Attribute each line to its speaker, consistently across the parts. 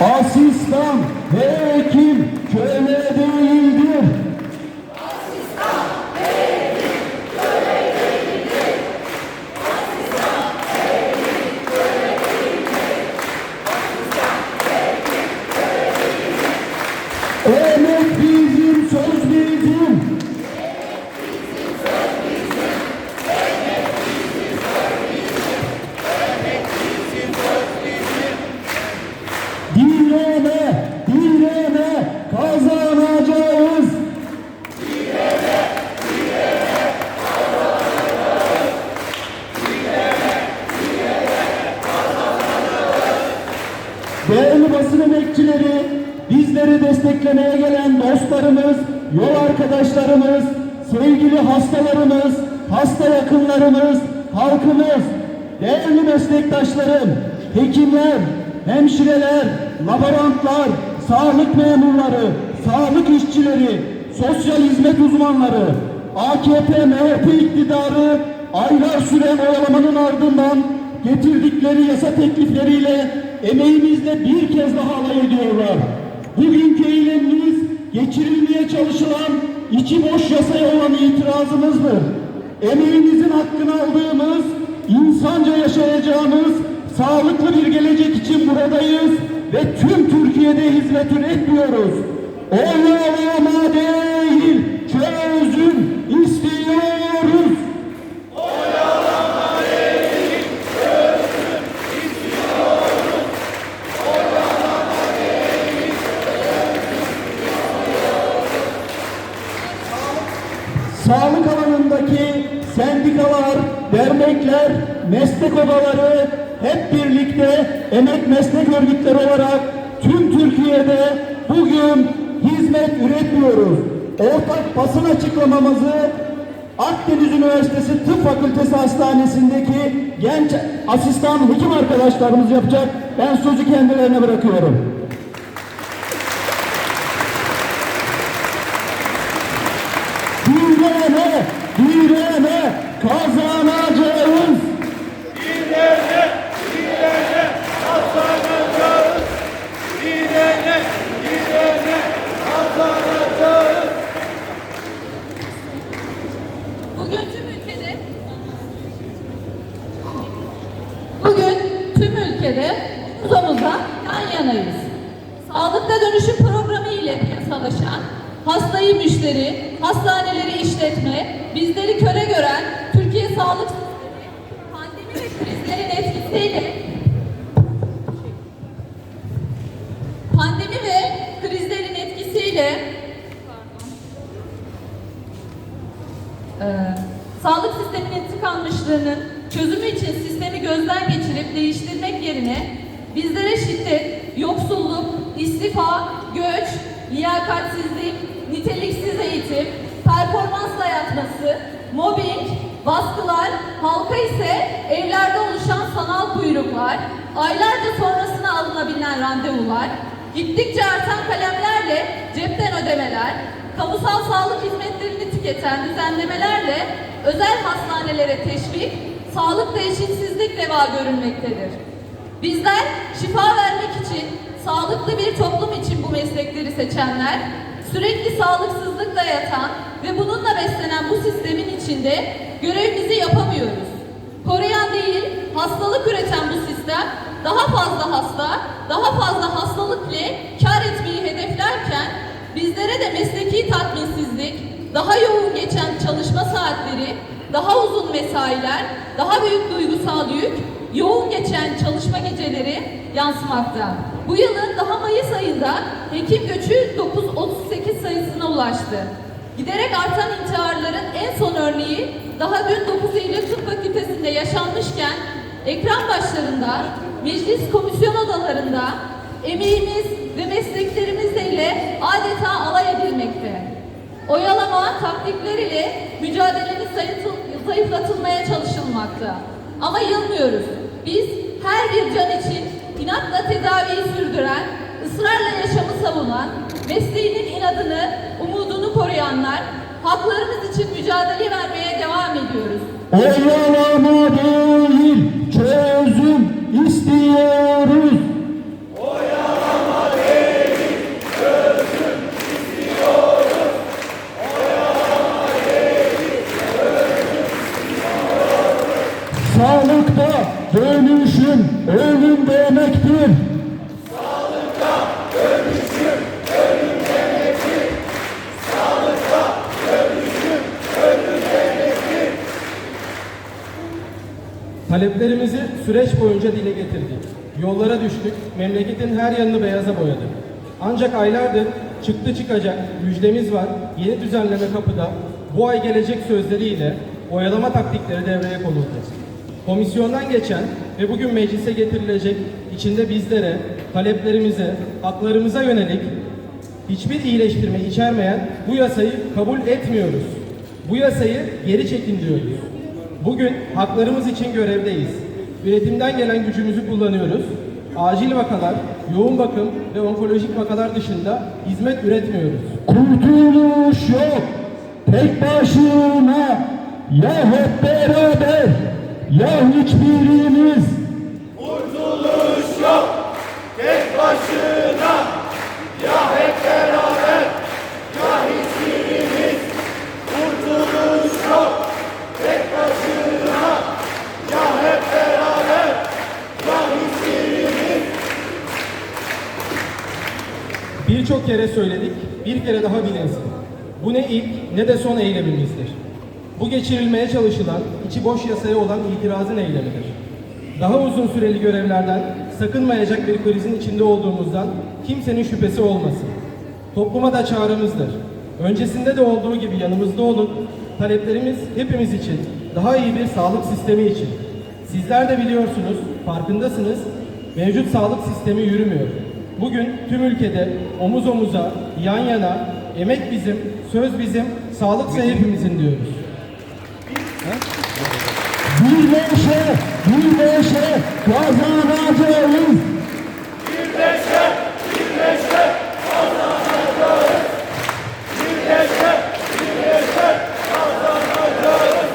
Speaker 1: Asistan ve hekim köle Değerli basın emekçileri, bizleri desteklemeye gelen dostlarımız, yol arkadaşlarımız, sevgili hastalarımız, hasta yakınlarımız, halkımız, değerli meslektaşlarım, hekimler, hemşireler, laborantlar, sağlık memurları, sağlık işçileri, sosyal hizmet uzmanları, AKP MHP iktidarı aylar süren oyalamanın ardından getirdikleri yasa teklifleriyle emeğimizle bir kez daha alay ediyorlar. Bugünkü eylemimiz geçirilmeye çalışılan içi boş yasaya olan itirazımızdır. Emeğimizin hakkını aldığımız, insanca yaşayacağımız sağlıklı bir gelecek için buradayız ve tüm Türkiye'de hizmet üretmiyoruz. Oyalama değil, meslek odaları hep birlikte emek meslek örgütleri olarak tüm Türkiye'de bugün hizmet üretmiyoruz. Ortak basın açıklamamızı Akdeniz Üniversitesi Tıp Fakültesi Hastanesi'ndeki genç asistan hekim arkadaşlarımız yapacak. Ben sözü kendilerine bırakıyorum. Direne, direne kazanacağız.
Speaker 2: Direne, direne, kazanacağız. Direne, direne, kazanacağız.
Speaker 3: Bugün tüm ülkede Bugün tüm ülkede omuz omuza yan yanayız. Sağlıkta dönüşüm programı ile piyasalaşan, hastayı müşteri, hastaneleri işletme, bizleri köle gören Türkiye Sağlık Sistemi, pandemi ve krizlerin etkisiyle pandemi ve krizlerin etkisiyle Ee, sağlık sisteminin tıkanmışlığının çözümü için sistemi gözden geçirip değiştirmek yerine bizlere şiddet, yoksulluk, istifa, göç, liyakatsizlik, niteliksiz eğitim, performans dayatması, mobbing, baskılar, halka ise evlerde oluşan sanal kuyruklar, aylarca sonrasına alınabilen randevular, gittikçe artan kalemlerle cepten ödemeler, kamusal sağlık hizmetlerini tüketen düzenlemelerle özel hastanelere teşvik, sağlıkta eşitsizlik reva görülmektedir. Bizler şifa vermek için, sağlıklı bir toplum için bu meslekleri seçenler, sürekli sağlıksızlıkla yatan ve bununla beslenen bu sistemin içinde görevimizi yapamıyoruz. Koruyan değil, hastalık üreten bu sistem daha fazla hasta, daha fazla hastalık ile kar etmeyi hedeflerken bizlere de mesleki tatminsizlik, daha yoğun geçen çalışma saatleri, daha uzun mesailer, daha büyük duygusal yük, yoğun geçen çalışma geceleri yansımakta. Bu yılın daha Mayıs ayında hekim göçü 938 sayısına ulaştı. Giderek artan intiharların en son örneği daha dün 9 Eylül Tıp Fakültesi'nde yaşanmışken ekran başlarında, meclis komisyon odalarında emeğimiz ve mesleklerimiz ile adeta alay edilmekte. Oyalama taktikler ile mücadelemiz zayıfı- zayıflatılmaya çalışılmakta. Ama yılmıyoruz. Biz her bir can için inatla tedaviyi sürdüren, ısrarla yaşamı savunan, mesleğinin inadını, umudunu koruyanlar, haklarımız için mücadele vermeye devam ediyoruz.
Speaker 1: Oyalama değil, Sağlıkta dönüşüm ölüm demektir.
Speaker 4: Taleplerimizi süreç boyunca dile getirdik. Yollara düştük, memleketin her yanını beyaza boyadık. Ancak aylardır çıktı çıkacak, müjdemiz var, yeni düzenleme kapıda, bu ay gelecek sözleriyle oyalama taktikleri devreye konuldu. Komisyondan geçen ve bugün meclise getirilecek içinde bizlere, taleplerimize, haklarımıza yönelik hiçbir iyileştirme içermeyen bu yasayı kabul etmiyoruz. Bu yasayı geri çekin diyoruz. Bugün haklarımız için görevdeyiz. Üretimden gelen gücümüzü kullanıyoruz. Acil vakalar, yoğun bakım ve onkolojik vakalar dışında hizmet üretmiyoruz.
Speaker 1: Kurtuluş yok. Tek başına ya hep beraber ya hiçbirimiz.
Speaker 2: Kurtuluş yok tek başına ya hep beraber ya hiçbirimiz. Kurtuluş yok tek başına ya hep beraber ya hiçbirimiz.
Speaker 4: Birçok kere söyledik, bir kere daha bilinsin. Bu ne ilk ne de son eylemimizdir. Bu geçirilmeye çalışılan, içi boş yasaya olan itirazın eylemidir. Daha uzun süreli görevlerden sakınmayacak bir krizin içinde olduğumuzdan kimsenin şüphesi olmasın. Topluma da çağrımızdır. Öncesinde de olduğu gibi yanımızda olun. Taleplerimiz hepimiz için, daha iyi bir sağlık sistemi için. Sizler de biliyorsunuz, farkındasınız, mevcut sağlık sistemi yürümüyor. Bugün tüm ülkede omuz omuza, yan yana, emek bizim, söz bizim, sağlıksa hepimizin diyoruz.
Speaker 1: Birleşe, birleşe kazanacağız.
Speaker 2: Birleşe, birleşe kazanacağız. Birleşe, birleşe kazanacağız.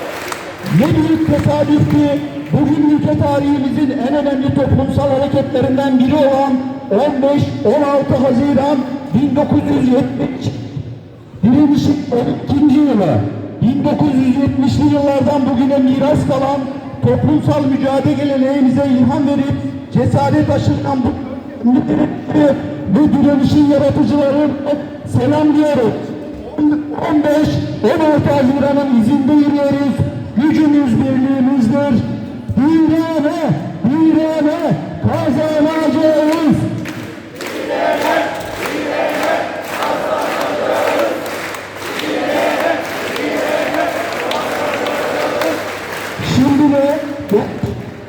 Speaker 1: Ne büyük tesadüf ki bugün ülke tarihimizin en önemli toplumsal hareketlerinden biri olan 15-16 Haziran 1970 direnişin 12. yılı 1970'li yıllardan bugüne miras kalan toplumsal mücadele geleneğimize ilham verip cesaret aşırtan bu müdürlükleri ve direnişin yaratıcıları selamlıyorum. 15 16 Haziran'ın izinde yürüyoruz. Gücümüz birliğimizdir. Dünya ve